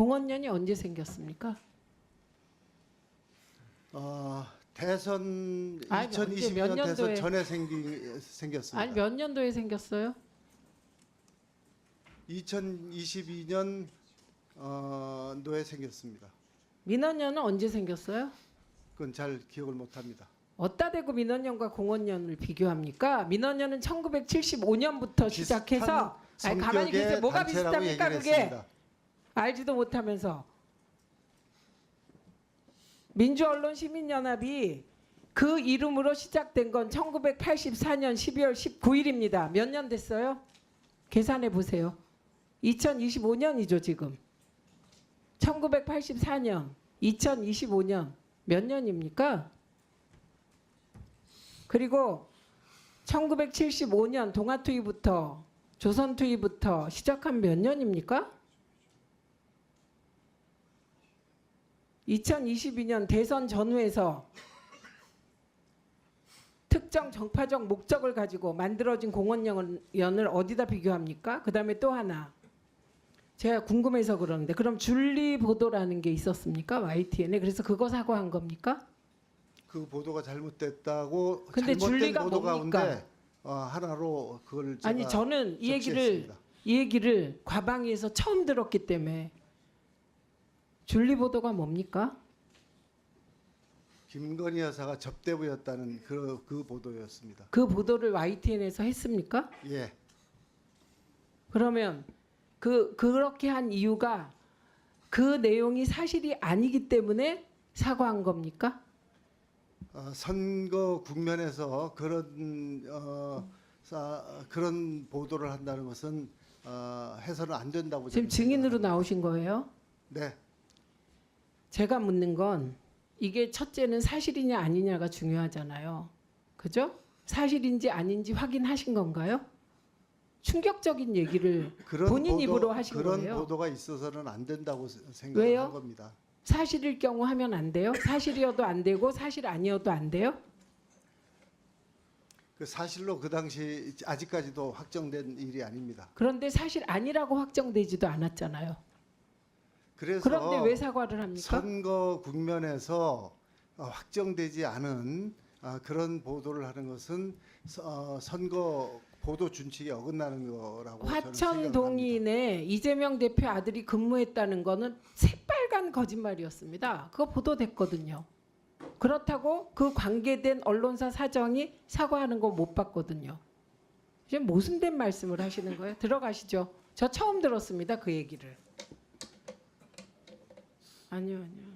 공원연이 언제 생겼습니까? 어, 대선 아니, 언제, 몇 2020년 대선 년도에? 전에 생기, 생겼습니다. 아니 몇 년도에 생겼어요? 2022년 어, 노에 생겼습니다. 민원연은 언제 생겼어요? 그건 잘 기억을 못합니다. 어디다 대고 민원연과 공원연을 비교합니까? 민원연은 1975년부터 시작해서 아니 가만히 계세요. 뭐가 비슷합니까 그게? 알지도 못하면서 민주언론 시민연합이 그 이름으로 시작된 건 1984년 12월 19일입니다. 몇 년 됐어요? 계산해 보세요. 2025년이죠 지금. 1984년, 2025년 몇 년입니까? 그리고 1975년 동아투이부터 조선투이부터 시작한 몇 년입니까? 2022년 대선 전후에서 특정 정파적 목적을 가지고 만들어진 공원연을 어디다 비교합니까? 그 다음에 또 하나 제가 궁금해서 그러는데 그럼 줄리 보도라는 게 있었습니까? YTN에 그래서 그거 사과한 겁니까? 그 보도가 잘못됐다고 근데 잘못된 줄리가 보도 뭡니까? 가운데 어, 하나로 그걸 제가 아니 저는 이 얘기를 적시했습니다. 이 얘기를 과방위에서 처음 들었기 때문에 줄리 보도가 뭡니까? 김건희 여사가 접대부였다는 그, 그 보도였습니다. 그 보도를 YTN에서 했습니까? 예, 그러면 그 그렇게 한 이유가 그 내용이 사실이 아니기 때문에 사과한 겁니까? 어, 선거 국면에서 그런 어, 사, 그런 보도를 한다는 것은 어, 해서는 안 된다고 지금 증인으로. 나오신 거예요? 네, 제가 묻는 건 이게 첫째는 사실이냐 아니냐가 중요하잖아요. 그죠? 사실인지 아닌지 확인하신 건가요? 충격적인 얘기를 그런 본인 보도, 입으로 하신 그런 거예요? 보도가 있어서는 안 된다고 생각한? 겁니다. 사실일 경우 하면 안 돼요? 사실이어도 안 되고 사실 아니어도 안 돼요? 그 사실로 그 당시 아직까지도 확정된 일이 아닙니다. 그런데 사실 아니라고 확정되지도 않았잖아요. 그래서 그런데 왜 사과를 합니까? 선거 국면에서 어, 확정되지 않은 아, 그런 보도를 하는 것은 서- 어, 선거 보도 준칙에 어긋나는 거라고 화천. 동인에 이재명 대표 아들이 근무했다는 거는 새빨간 거짓말이었습니다. 그거 보도됐거든요. 그렇다고 그 관계된 언론사 사정이 사과하는 거 못 봤거든요. 이제 모순된 말씀을 하시는 거예요. 들어가시죠. 저 처음 들었습니다. 그 얘기를. 아니요, 아니요.